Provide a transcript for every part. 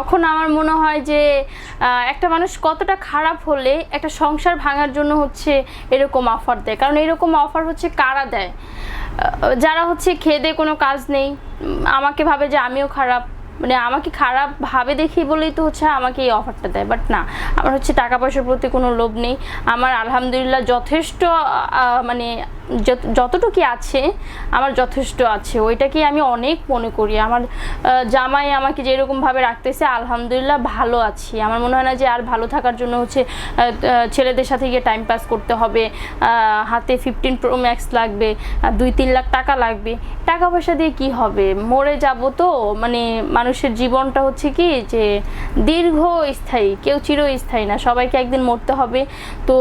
তখন আমার মনে হয় যে একটা মানুষ কতটা খারাপ হলে একটা সংসার ভাঙার জন্য হচ্ছে এরকম অফার দেয়। কারণ এরকম অফার হচ্ছে কারা দেয়? যারা হচ্ছে খেদে কোনো কাজ নেই আমাকে ভাবে যে আমিও খারাপ। মানে আমাকে খারাপ ভাবে দেখি বলেই তো হচ্ছে আমাকে এই অফারটা দেয় বাট না। আমার হচ্ছে টাকা পয়সার প্রতি কোনো লোভ নেই। আমার আলহামদুলিল্লাহ যথেষ্ট মানে যতটুকু আছে, আমার যথেষ্ট আছে। ওইটাকেই আমি অনেক মনে করি। আমার জামাই আমাকে যেরকমভাবে রাখতেছে, আলহামদুলিল্লাহ ভালো আছি। আমার মনে হয় না যে আর ভালো থাকার জন্য হচ্ছে ছেলেদের সাথে গিয়ে টাইম পাস করতে হবে। হাতে ফিফটিন প্রো ম্যাক্স লাগবে দুই তিন লাখ টাকা লাগবে। টাকা পয়সা দিয়ে কি হবে? মরে যাব তো? মানে মানুষের জীবনটা হচ্ছে কি যে দীর্ঘ স্থায়ী কেউ চিরস্থায়ী না, সবাইকে একদিন মরতে হবে। তো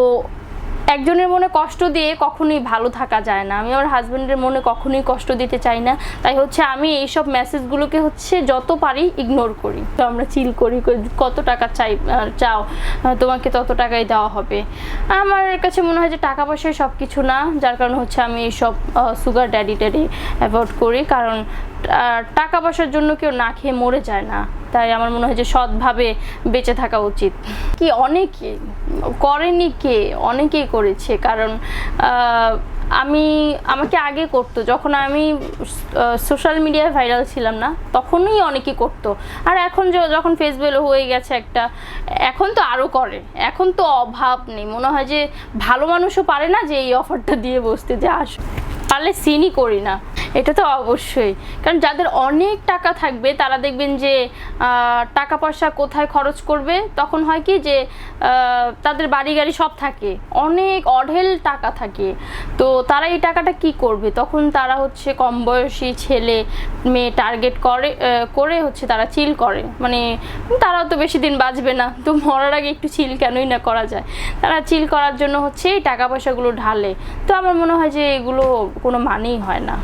একজনের মনে কষ্ট দিয়ে কখনোই ভালো থাকা যায় না। আমি আমার হাজব্যান্ডের মনে কখনোই কষ্ট দিতে চাই না। তাই হচ্ছে আমি এইসব মেসেজগুলোকে হচ্ছে যত পারি ইগনোর করি। তো আমরা চিল করি কত টাকা চাই চাও তোমাকে তত টাকাই দেওয়া হবে। আমার কাছে মনে হয় যে টাকা পয়সায় সব কিছু না। যার কারণে হচ্ছে আমি এইসব সুগার ড্যাডি ট্যাডি অ্যাভয়েড করি। কারণ টাকা পয়সার জন্য কেউ না খেয়ে মরে যায় না। তাই আমার মনে হয় যে সৎভাবে বেঁচে থাকা উচিত। কি অনেকে, করেনি কে? অনেকেই করেছে, কারণ আমি, আমাকে আগে করতো। যখন আমি সোশ্যাল মিডিয়ায় ভাইরাল ছিলাম না, তখনই অনেকে করতো। আর এখন যখন ফেসবুক হয়ে গেছে একটা, এখন তো আরও করে। এখন তো অভাব নেই। মনে হয় যে, ভালো মানুষও পারে না যে, এই অফারটা দিয়ে বসতে, যে আস পারলে সিনই করি না। এটা তো অবশ্যই। কারণ যাদের অনেক টাকা থাকবে, তারা দেখবেন যে টাকা পয়সা কোথায় খরচ করবে, তখন হয় কি যে তাদের বাড়ি গাড়ি সব থাকে। অনেক অঢেল টাকা থাকে। তো তারা এই টাকাটা কি করবে? তখন তারা হচ্ছে কম বয়সী ছেলে মেয়ে টার্গেট করে করে হচ্ছে তারা চিল করে। মানে তারাও তো বেশি দিন বাঁচবে না। তো মরার আগে একটু চিল কেনই না করা যায়। তারা চিল করার জন্য হচ্ছে এই টাকা পয়সাগুলো ঢালে। তো আমার মনে হয় যে এগুলো কোনো মানেই হয় না।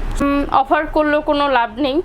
অফার করলেও কোনো লাভ নেই।